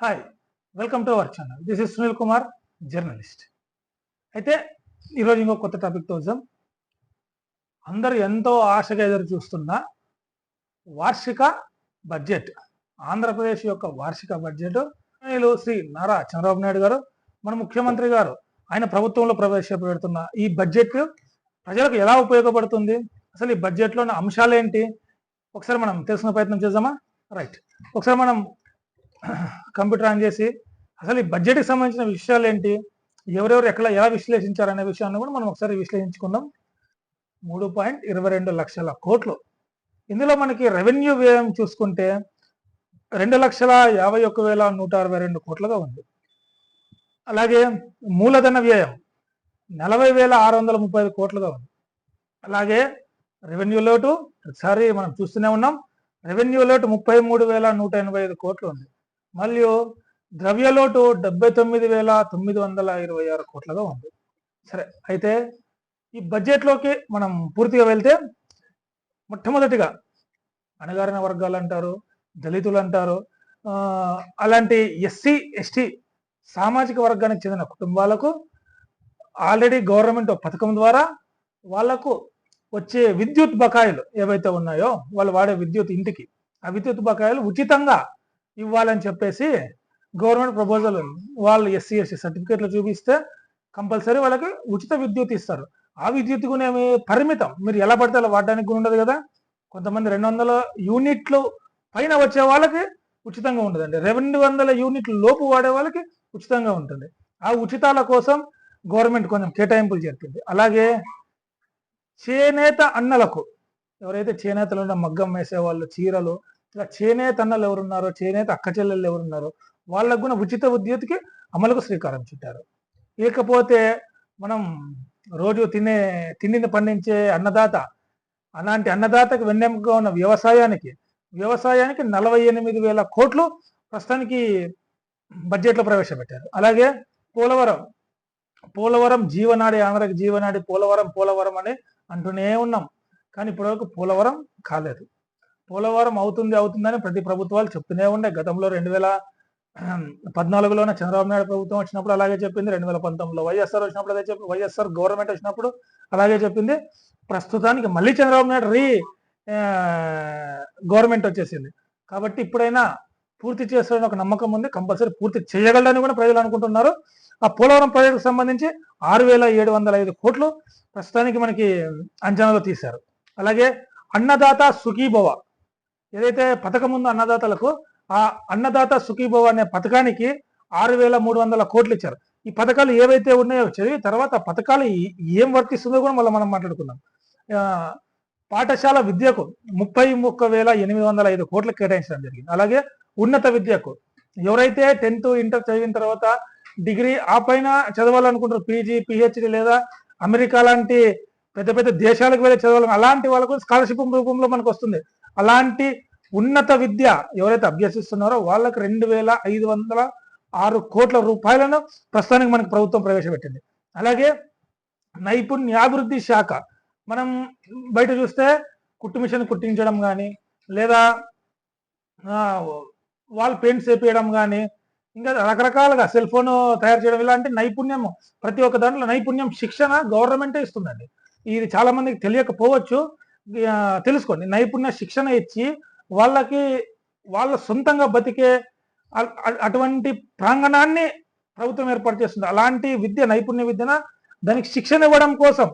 Hi welcome to our channel this is Sunil Kumar journalist అయితే ఈరోజు ఇంకో కొత్త టాపిక్తో వచ్చాం అందరూ ఎంతో ఆశగా ఎదురు చూస్తున్న వార్షిక బడ్జెట్ ఆంధ్రప్రదేశ్ యొక్క వార్షిక బడ్జెట్ శ్రీ నారా చంద్రబాబు నాయుడు గారు మన ముఖ్యమంత్రి గారు ఆయన ప్రభుత్వంలో ప్రవేశపెడుతున్న ఈ బడ్జెట్ ప్రజలకు ఎలా ఉపయోగపడుతుంది? అసలు ఈ బడ్జెట్లోని అంశాలు ఏంటి ఒకసారి మనం తెలుసుకునే ప్రయత్నం చేద్దామా? రైట్ ఒకసారి మనం కంప్యూటర్ ఆన్ చేసి అసలు ఈ బడ్జెట్కి సంబంధించిన విషయాలు ఏంటి ఎవరెవరు ఎక్కడ ఎలా విశ్లేషించారు అనే విషయాన్ని కూడా మనం ఒకసారి విశ్లేషించుకుందాం. మూడు పాయింట్ ఇరవై రెండు లక్షల కోట్లు. ఇందులో మనకి రెవెన్యూ వ్యయం చూసుకుంటే రెండు లక్షల యాభై ఒక్క వేల నూట అరవై రెండు కోట్లుగా ఉంది. అలాగే మూలధన వ్యయం నలభై వేల ఆరు వందల ముప్పై ఐదు కోట్లుగా ఉంది. అలాగే రెవెన్యూ లోటు ఒకసారి మనం చూస్తూనే ఉన్నాం రెవెన్యూ లోటు ముప్పై మూడు వేల నూట ఎనభై ఐదు కోట్లు ఉంది. మరియు ద్రవ్యలోటు డెబ్బై తొమ్మిది వేల తొమ్మిది వందల ఇరవై ఆరు కోట్లుగా ఉంది. సరే అయితే ఈ బడ్జెట్లోకి మనం పూర్తిగా వెళ్తే మొట్టమొదటిగా అణగారిన వర్గాలు అంటారు దళితులు అంటారు అలాంటి ఎస్సీ ఎస్టీ సామాజిక వర్గానికి చెందిన కుటుంబాలకు ఆల్రెడీ గవర్నమెంట్ పథకం ద్వారా వాళ్ళకు వచ్చే విద్యుత్ బకాయిలు ఏవైతే ఉన్నాయో వాళ్ళు వాడే విద్యుత్ ఇంటికి ఆ విద్యుత్ బకాయిలు ఉచితంగా ఇవ్వాలని చెప్పేసి గవర్నమెంట్ ప్రపోజల్ వాళ్ళు ఎస్సీ ఎస్సీ సర్టిఫికేట్లు చూపిస్తే కంపల్సరీ వాళ్ళకి ఉచిత విద్యుత్ ఇస్తారు. ఆ విద్యుత్ కూడా పరిమితం. మీరు ఎలా పడితే అలా వాడడానికి కూడా ఉండదు కదా. కొంతమంది రెండు వందల యూనిట్లు పైన వచ్చే వాళ్ళకి ఉచితంగా ఉండదండి. రెండు వందల యూనిట్ల లోపు వాడే వాళ్ళకి ఉచితంగా ఉంటుంది. ఆ ఉచితాల కోసం గవర్నమెంట్ కొంచెం కేటాయింపులు జరిపింది అలాగే చేనేత అన్నలకు ఎవరైతే చేనేతలు ఉన్న మగ్గం వేసే వాళ్ళు చీరలు ఇలా చేనేత అన్నలు ఎవరున్నారో చేనేత అక్క చెల్లెళ్ళు ఎవరున్నారో వాళ్ళకు కూడా ఉచిత విద్యుత్కి అమలుకు శ్రీకారం చుట్టారు. ఇకపోతే మనం రోజు తినే తిండిని పండించే అన్నదాత అలాంటి అన్నదాతకు వెన్నెముకగా ఉన్న వ్యవసాయానికి వ్యవసాయానికి నలభై ఎనిమిది వేల కోట్లు ప్రస్తుతానికి బడ్జెట్లో ప్రవేశపెట్టారు. అలాగే పోలవరం పోలవరం జీవనాడి ఆంధ్రకి జీవనాడి పోలవరం పోలవరం అని అంటూనే ఉన్నాం. కానీ ఇప్పటివరకు పోలవరం కాలేదు. పోలవరం అవుతుంది అవుతుందని ప్రతి ప్రభుత్వాలు చెప్తూనే ఉండే గతంలో రెండు వేల పద్నాలుగులోనే చంద్రబాబు నాయుడు ప్రభుత్వం వచ్చినప్పుడు అలాగే చెప్పింది. రెండు వేల పంతొమ్మిదిలో వైఎస్ఆర్ వచ్చినప్పుడు అదే చెప్పి వైఎస్ఆర్ గవర్నమెంట్ వచ్చినప్పుడు అలాగే చెప్పింది. ప్రస్తుతానికి మళ్ళీ చంద్రబాబు నాయుడు రీ గవర్నమెంట్ వచ్చేసింది. కాబట్టి ఇప్పుడైనా పూర్తి చేస్తారని ఒక నమ్మకం ఉంది. కంపల్సరీ పూర్తి చేయగలడని కూడా ప్రజలు అనుకుంటున్నారు. ఆ పోలవరం ప్రాజెక్టుకు సంబంధించి ఆరు వేల ఏడు వందల ఐదు కోట్లు ప్రస్తుతానికి మనకి అంచనాలో తీశారు. అలాగే అన్నదాత సుఖీభవ ఏదైతే పథకం ఉందో అన్నదాతలకు ఆ అన్నదాత సుఖీభవ అనే పథకానికి ఆరు వేల మూడు వందల కోట్లు ఇచ్చారు. ఈ పథకాలు ఏవైతే ఉన్నాయో చదివి తర్వాత పథకాలు ఏం వర్తిస్తుందో కూడా మళ్ళీ మనం మాట్లాడుకుందాం. పాఠశాల విద్యకు ముప్పై ఒక్క వేల ఎనిమిది వందల ఐదు కోట్లు కేటాయించడం జరిగింది. అలాగే ఉన్నత విద్యకు ఎవరైతే టెన్త్ ఇంటర్ చదివిన తర్వాత డిగ్రీ ఆ పైన చదవాలనుకుంటారు పీజీ పిహెచ్డి లేదా అమెరికా లాంటి పెద్ద పెద్ద దేశాలకు వెళ్ళి చదవాలని అలాంటి వాళ్ళకు స్కాలర్షిప్ రూపంలో మనకు వస్తుంది. అలాంటి ఉన్నత విద్య ఎవరైతే అభ్యసిస్తున్నారో వాళ్ళకి రెండు వేల ఐదు వందల ఆరు కోట్ల రూపాయలను ప్రస్తుతానికి మనకు ప్రభుత్వం ప్రవేశపెట్టింది. అలాగే నైపుణ్యాభివృద్ధి శాఖ మనం బయట చూస్తే కుట్టు మిషన్ కుట్టించడం కానీ లేదా వాల్ పెయింట్స్ వేపించడం కానీ ఇంకా రకరకాలుగా సెల్ ఫోన్ తయారు చేయడం ఇలాంటి నైపుణ్యం ప్రతి ఒక్క దాంట్లో నైపుణ్యం శిక్షణ గవర్నమెంటే ఇస్తుందండి. ఇది చాలా మందికి తెలియకపోవచ్చు తెలుసుకోండి. నైపుణ్య శిక్షణ ఇచ్చి వాళ్ళకి వాళ్ళ సొంతంగా బతికే అటువంటి ప్రాంగణాన్ని ప్రభుత్వం ఏర్పాటు చేస్తుంది. అలాంటి విద్య నైపుణ్య విద్యన దానికి శిక్షణ ఇవ్వడం కోసం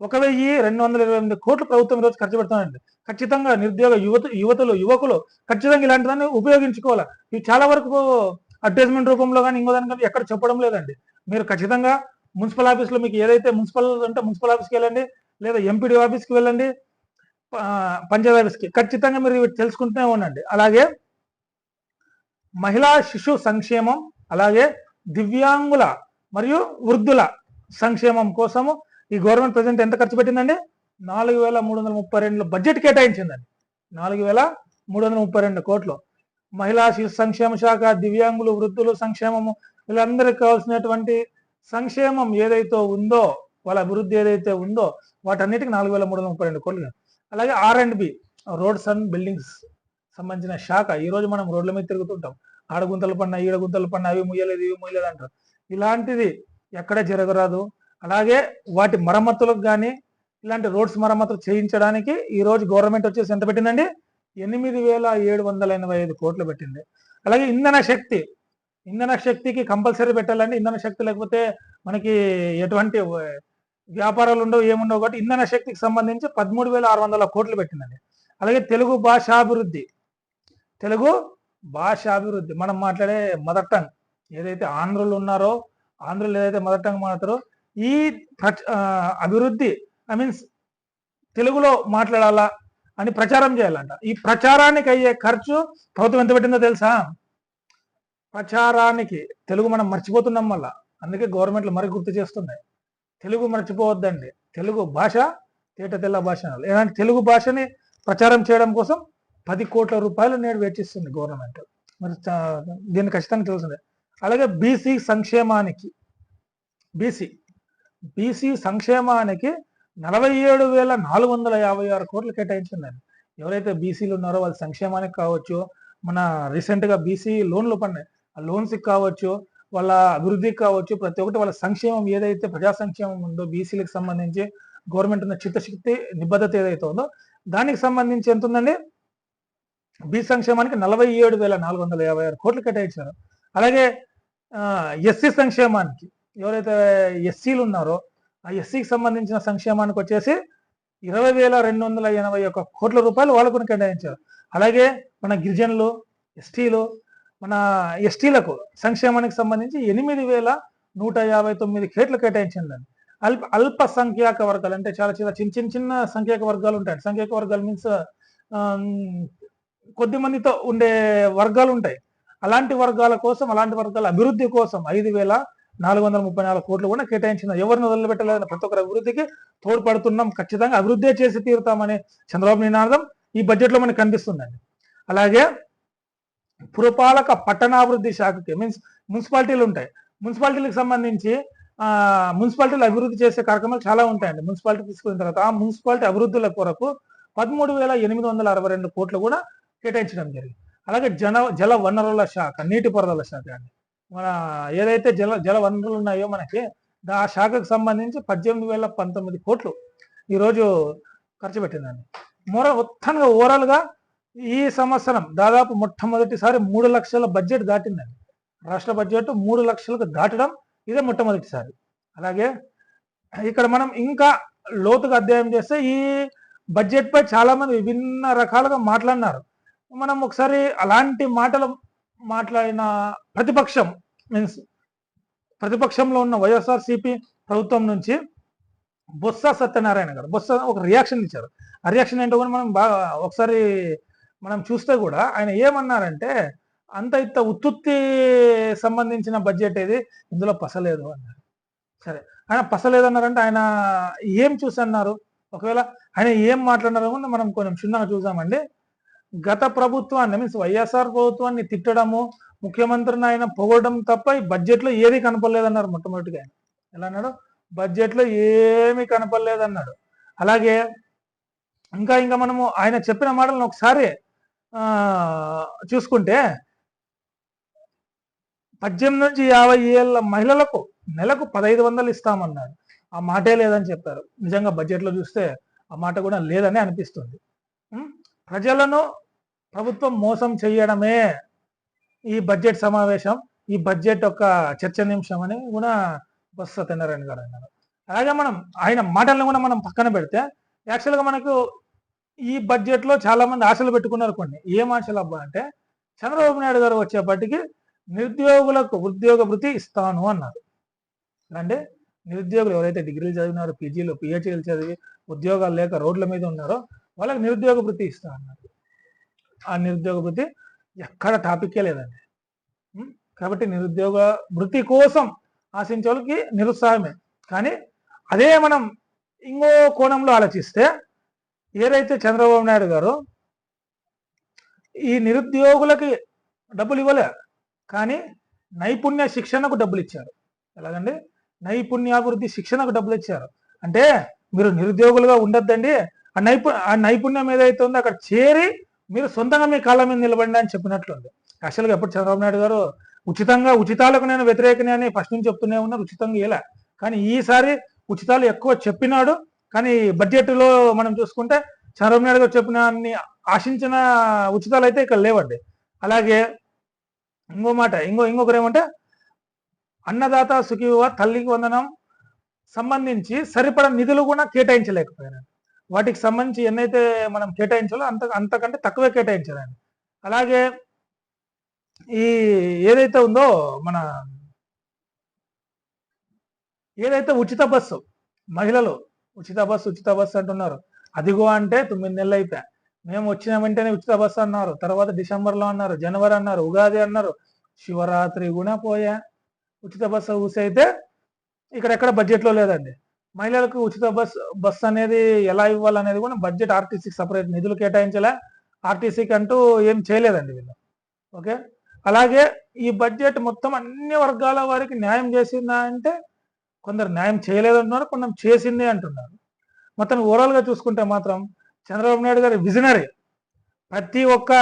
ఒక వెయ్యి రెండు వందల ఇరవై ఎనిమిది కోట్లు ప్రభుత్వం ఈరోజు ఖర్చు పెడుతుందండి. ఖచ్చితంగా నిరుద్యోగ యువత యువతలు యువకులు ఖచ్చితంగా ఇలాంటి దాన్ని ఉపయోగించుకోవాలి? ఇవి చాలా వరకు అడ్వర్టైజ్మెంట్ రూపంలో కానీ ఇంకో దాని కానీ ఎక్కడ చెప్పడం లేదండి. మీరు ఖచ్చితంగా మున్సిపల్ ఆఫీస్లో మీకు ఏదైతే మున్సిపల్ అంటే మున్సిపల్ ఆఫీస్కి వెళ్ళండి లేదా ఎంపీడీ ఆఫీస్కి వెళ్ళండి ప- ఖచ్చితంగా మీరు తెలుసుకుంటూనే ఉండండి. అలాగే మహిళా శిశు సంక్షేమం అలాగే దివ్యాంగుల మరియు వృద్ధుల సంక్షేమం కోసము ఈ గవర్నమెంట్ ప్రజెంట్ ఎంత ఖర్చు పెట్టిందండి? నాలుగు వేల మూడు వందల ముప్పై రెండు బడ్జెట్ కేటాయించిందండి. నాలుగు వేల మూడు వందల ముప్పై రెండు కోట్లు. మహిళా శిశు సంక్షేమ శాఖ దివ్యాంగులు వృద్ధులు సంక్షేమము వీళ్ళందరికీ కావాల్సినటువంటి సంక్షేమం ఏదైతే ఉందో వాళ్ళ అభివృద్ధి ఏదైతే ఉందో వాటన్నిటికీ నాలుగు వేల మూడు వందల ముప్పై రెండు కోట్లు. అలాగే R and B roads and buildings సంబంధించిన శాఖ. ఈ రోజు మనం రోడ్ల మీద తిరుగుతుంటాం. ఆడ గుంతలు పడినా ఈడ గుంతలు పడినా అవి ముయ్యలేదు ఇవి ముయ్యలేదు అంటారు. ఇలాంటిది ఎక్కడ జరగరాదు. అలాగే వాటి మరమ్మతులకు కానీ ఇలాంటి రోడ్స్ మరమ్మతులు చేయించడానికి ఈ రోజు గవర్నమెంట్ వచ్చేసి ఎంత పెట్టిందండి? ఎనిమిది వేల ఏడు వందల ఎనభై ఐదు కోట్లు పెట్టింది. అలాగే ఇంధన శక్తి ఇంధన శక్తికి కంపల్సరీ పెట్టాలండి. ఇంధన శక్తి లేకపోతే మనకి ఎటువంటి వ్యాపారాలు ఉండవు ఏముండవు కాబట్టి ఇంధన శక్తికి సంబంధించి పదమూడు వేల ఆరు వందల కోట్లు పెట్టిందండి. అలాగే తెలుగు భాషాభివృద్ధి తెలుగు భాషాభివృద్ధి. మనం మాట్లాడే మదర్ టంగ్ ఏదైతే ఆంధ్రులు ఉన్నారో ఆంధ్రులు ఏదైతే మదర్ టంగ్ మాట్లాడతారో ఈ ప్రచ- అభివృద్ధి ఐ మీన్స్ తెలుగులో మాట్లాడాలా అని ప్రచారం చేయాలంట. ఈ ప్రచారానికి అయ్యే ఖర్చు ప్రభుత్వం ఎంత పెట్టిందో తెలుసా? ప్రచారానికి తెలుగు మనం మర్చిపోతున్నాం మళ్ళా. అందుకే గవర్నమెంట్లు మరి గుర్తు చేస్తున్నాయి. తెలుగు మర్చిపోవద్దండి. తెలుగు భాష తేట తెల్ల భాష ఏదంటే తెలుగు భాషని ప్రచారం చేయడం కోసం పది కోట్ల రూపాయలు నేడు వెచ్చిస్తుంది గవర్నమెంట్. మరి దీన్ని ఖచ్చితంగా తెలిసిందే. అలాగే బీసీ సంక్షేమానికి బీసీ బీసీ సంక్షేమానికి నలభై ఏడు వేల నాలుగు వందల యాభై ఆరు కోట్లు కేటాయించిందండి. ఎవరైతే బీసీలు ఉన్నారో వాళ్ళ సంక్షేమానికి కావచ్చు మన రీసెంట్గా బీసీ లోన్లు పడినాయి. ఆ లోన్స్కి కావచ్చు వాళ్ళ అభివృద్ధికి కావచ్చు ప్రతి ఒక్కటి వాళ్ళ సంక్షేమం ఏదైతే ప్రజా సంక్షేమం ఉందో బీసీలకు సంబంధించి గవర్నమెంట్ ఉన్న చిత్తశక్తి నిబద్ధత ఏదైతే ఉందో దానికి సంబంధించి ఎంత ఉందండి బీ సంక్షేమానికి నలభై ఏడు వేల నాలుగు వందల యాభై ఆరు కోట్లు కేటాయించారు. అలాగే ఎస్సీ సంక్షేమానికి ఎవరైతే ఎస్సీలు ఉన్నారో ఆ ఎస్సీకి సంబంధించిన సంక్షేమానికి వచ్చేసి ఇరవై వేల రెండు వందల ఎనభై ఒక్క కోట్ల రూపాయలు వాళ్ళకు కేటాయించారు. అలాగే మన గిరిజనులు ఎస్టీలు మన ఎస్టీలకు సంక్షేమానికి సంబంధించి ఎనిమిది వేల నూట యాభై తొమ్మిది కేట్లు కేటాయించిందండి. అల్ప అల్ప సంఖ్యాక వర్గాలు అంటే చాలా చాలా చిన్న చిన్న చిన్న సంఖ్యాక వర్గాలు ఉంటాయి. సంఖ్యాక వర్గాలు మీన్స్ కొద్ది మందితో ఉండే వర్గాలు ఉంటాయి. అలాంటి వర్గాల కోసం అలాంటి వర్గాల అభివృద్ధి కోసం ఐదు వేల నాలుగు వందల ముప్పై నాలుగు కోట్లు కూడా కేటాయించిన ఎవరిని వదిలిపెట్టలేదని ప్రతి ఒక్కరి అభివృద్ధికి తోడ్పడుతున్నాం. ఖచ్చితంగా అభివృద్ధి చేసి తీరుతామని చంద్రబాబు నినాదం ఈ బడ్జెట్లో మనకు కనిపిస్తుందండి. అలాగే పురపాలక పట్టణాభివృద్ధి శాఖకి మీన్స్ మున్సిపాలిటీలు ఉంటాయి. మున్సిపాలిటీలకు సంబంధించి మున్సిపాలిటీలు అభివృద్ధి చేసే కార్యక్రమాలు చాలా ఉంటాయండి. మున్సిపాలిటీ తీసుకున్న తర్వాత ఆ మున్సిపాలిటీ అభివృద్ధుల కొరకు పదమూడు వేల ఎనిమిది వందల అరవై రెండు కోట్లు కూడా కేటాయించడం జరిగింది. అలాగే జన జల వనరుల శాఖ నీటిపారుదల శాఖ అండి. మన ఏదైతే జల జల వనరులు ఉన్నాయో మనకి ఆ శాఖకు సంబంధించి పద్దెనిమిది వేల పంతొమ్మిది కోట్లు ఈరోజు ఖర్చు పెట్టిందండి. మొర మొత్తంగా ఓవరాల్గా ఈ సంవత్సరం దాదాపు మొట్టమొదటిసారి మూడు లక్షల బడ్జెట్ దాటిందండి రాష్ట్ర బడ్జెట్ మూడు లక్షలకు దాటడం ఇదే మొట్టమొదటిసారి. అలాగే ఇక్కడ మనం ఇంకా లోతుగా అధ్యయనం చేస్తే ఈ బడ్జెట్ పై చాలా మంది విభిన్న రకాలుగా మాట్లాడినారు. మనం ఒకసారి అలాంటి మాటలు మాట్లాడిన ప్రతిపక్షం మీన్స్ ప్రతిపక్షంలో ఉన్న వైఎస్ఆర్సిపి ప్రభుత్వం నుంచి బొత్స సత్యనారాయణ గారు బొత్స ఒక రియాక్షన్ ఇచ్చారు. ఆ రియాక్షన్ ఏంటో కూడా మనం బాగా ఒకసారి మనం చూస్తే కూడా ఆయన ఏమన్నారంటే అంత ఇంత ఉత్తుత్తి సంబంధించిన బడ్జెట్ ఏది? ఇందులో పసలేదు అన్నారు. సరే. ఆయన పసలేదు అన్నారంటే ఆయన ఏం చూసి అన్నారు ఒకవేళ ఆయన ఏం మాట్లాడినారో మనం కొంచెం క్షుణ్ణంగా చూసామండి. గత ప్రభుత్వాన్ని మీన్స్ వైఎస్ఆర్ ప్రభుత్వాన్ని తిట్టడము ముఖ్యమంత్రిని ఆయన పొగడం తప్ప ఈ బడ్జెట్లో ఏది కనపడలేదన్నారు మొట్టమొదటిగా ఆయన. ఎలా అన్నాడు? బడ్జెట్లో ఏమీ కనపడలేదన్నాడు. అలాగే ఇంకా ఇంకా మనము ఆయన చెప్పిన మాటలను ఒకసారి చూసుకుంటే పద్దెనిమిది నుంచి యాభై ఏళ్ళ మహిళలకు నెలకు పదహైదు వందలు ఇస్తామన్నాడు ఆ మాటే లేదని చెప్పారు. నిజంగా బడ్జెట్లో చూస్తే ఆ మాట కూడా లేదని అనిపిస్తుంది. ప్రజలను ప్రభుత్వం మోసం చేయడమే ఈ బడ్జెట్ సమావేశం ఈ బడ్జెట్ యొక్క చర్చనీంశం అని కూడా బొత్స సత్యనారాయణ గారు అన్నారు. అలాగే మనం ఆయన మాటలను కూడా మనం పక్కన పెడితే యాక్చువల్గా మనకు ఈ బడ్జెట్లో చాలా మంది ఆశలు పెట్టుకున్నారు కొన్ని. ఏం ఆశలు అబ్బా అంటే చంద్రబాబు నాయుడు గారు వచ్చేపటికి నిరుద్యోగులకు ఉద్యోగ వృత్తి ఇస్తాను అన్నారు. అంటే నిరుద్యోగులు ఎవరైతే డిగ్రీలు చదివినారో పీజీలు పిహెచ్డీలు చదివి ఉద్యోగాలు లేక రోడ్ల మీద ఉన్నారో వాళ్ళకి నిరుద్యోగ వృత్తి ఇస్తా అన్నారు. ఆ నిరుద్యోగ వృత్తి ఎక్కడ టాపిక్కే లేదండి. కాబట్టి నిరుద్యోగ వృత్తి కోసం ఆశించే వాళ్ళకి నిరుత్సాహమే. కానీ అదే మనం ఇంకో కోణంలో ఆలోచిస్తే ఏదైతే చంద్రబాబు నాయుడు గారు ఈ నిరుద్యోగులకి డబ్బులు ఇవ్వలే కానీ నైపుణ్య శిక్షణకు డబ్బులు ఇచ్చారు. ఎలాగండి? నైపుణ్యాభివృద్ధి శిక్షణకు డబ్బులు ఇచ్చారు. అంటే మీరు నిరుద్యోగులుగా ఉండొద్దండి. ఆ నైపు ఆ నైపుణ్యం ఏదైతే ఉందో అక్కడ చేరి మీరు సొంతంగా మీ కాళ్ళ మీద నిలబడి అని చెప్పినట్లుంది. యాక్చువల్గా ఎప్పుడు చంద్రబాబు నాయుడు గారు ఉచితంగా ఉచితాలకు నేను వ్యతిరేకనే అని ఫస్ట్ నుంచి చెప్తూనే ఉన్నారు ఉచితంగా ఇలా కానీ ఈసారి ఉచితాలు ఎక్కువ చెప్పినాడు. కానీ బడ్జెట్లో మనం చూసుకుంటే చంద్రబాబు నాయుడు గారు చెప్పిన అన్ని ఆశించిన ఉచితాలు అయితే ఇక్కడ లేవండి. అలాగే ఇంకో మాట ఇంకో ఇంకొకరు ఏమంటే అన్నదాత సుఖీవ తల్లికి వందనం సంబంధించి సరిపడ నిధులు కూడా కేటాయించలేకపోయారు వాటికి సంబంధించి ఎన్నైతే మనం కేటాయించాలో అంత అంతకంటే తక్కువే కేటాయించారండి. అలాగే ఈ ఏదైతే ఉందో మన ఏదైతే ఉచిత బస్సు మహిళలు ఉచిత బస్సు ఉచిత బస్సు అంటున్నారు. అదిగో అంటే తొమ్మిది నెలలు అయితే. మేము వచ్చిన వెంటనే ఉచిత బస్సు అన్నారు. తర్వాత డిసెంబర్లో అన్నారు జనవరి అన్నారు ఉగాది అన్నారు. శివరాత్రి కూడా పోయా. ఉచిత బస్సు ఊసైతే అయితే ఇక్కడెక్కడ బడ్జెట్లో లేదండి. మహిళలకు ఉచిత బస్ బస్సు అనేది ఎలా ఇవ్వాలనేది కూడా బడ్జెట్ ఆర్టీసీకి సపరేట్ నిధులు కేటాయించలే. ఆర్టీసీకి అంటూ ఏం చేయలేదండి వీళ్ళు. ఓకే? అలాగే ఈ బడ్జెట్ మొత్తం అన్ని వర్గాల వారికి న్యాయం చేసిందా అంటే కొందరు న్యాయం చేయలేదంటున్నారు కొందరు చేసిందే అంటున్నారు. మొత్తం ఓవరాల్గా చూసుకుంటే మాత్రం చంద్రబాబు నాయుడు గారి విజనరీ ప్రతి ఒక్క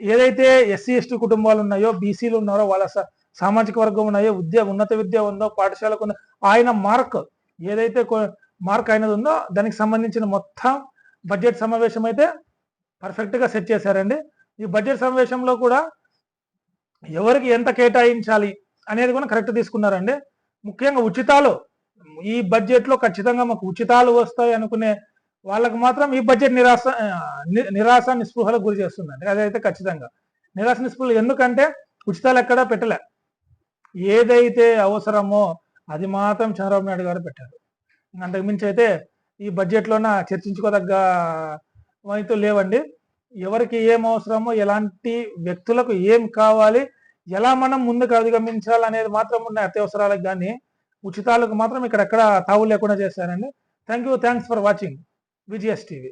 ఏదైతే ఎస్సీ ఎస్టీ కుటుంబాలు ఉన్నాయో బీసీలు ఉన్నారో వాళ్ళ సామాజిక వర్గం ఉన్నాయో విద్య ఉన్నత విద్య ఉందో పాఠశాలకు ఉందో ఆయన మార్క్ ఏదైతే మార్క్ అయినది ఉందో దానికి సంబంధించిన మొత్తం బడ్జెట్ సమావేశం అయితే పర్ఫెక్ట్గా సెట్ చేశారండి. ఈ బడ్జెట్ సమావేశంలో కూడా ఎవరికి ఎంత కేటాయించాలి అనేది కూడా కరెక్ట్ తీసుకున్నారండి. ముఖ్యంగా ఉచితాలు. ఈ బడ్జెట్లో ఖచ్చితంగా మాకు ఉచితాలు వస్తాయి అనుకునే వాళ్ళకు మాత్రం ఈ బడ్జెట్ నిరాశ నిరాశ నిస్పృహలకు గురి చేస్తుందండి అదైతే ఖచ్చితంగా. నిరాశ నిస్పృహలు ఎందుకంటే ఉచితాలు ఎక్కడా పెట్టలే. ఏదైతే అవసరమో అది మాత్రం చంద్రబాబు నాయుడు గారు పెట్టారు. అంతకు మించి అయితే ఈ బడ్జెట్లోన చర్చించుకోదగ్గ అయితే లేవండి. ఎవరికి ఏం అవసరమో ఎలాంటి వ్యక్తులకు ఏం కావాలి ఎలా మనం ముందుకు అధిగమించాలి అనేది మాత్రం ఉన్న అత్యవసరాలకు కానీ ఉచితాలకు మాత్రం ఇక్కడ ఎక్కడ తావు లేకుండా చేశారండి. Thank you thanks for watching VGS TV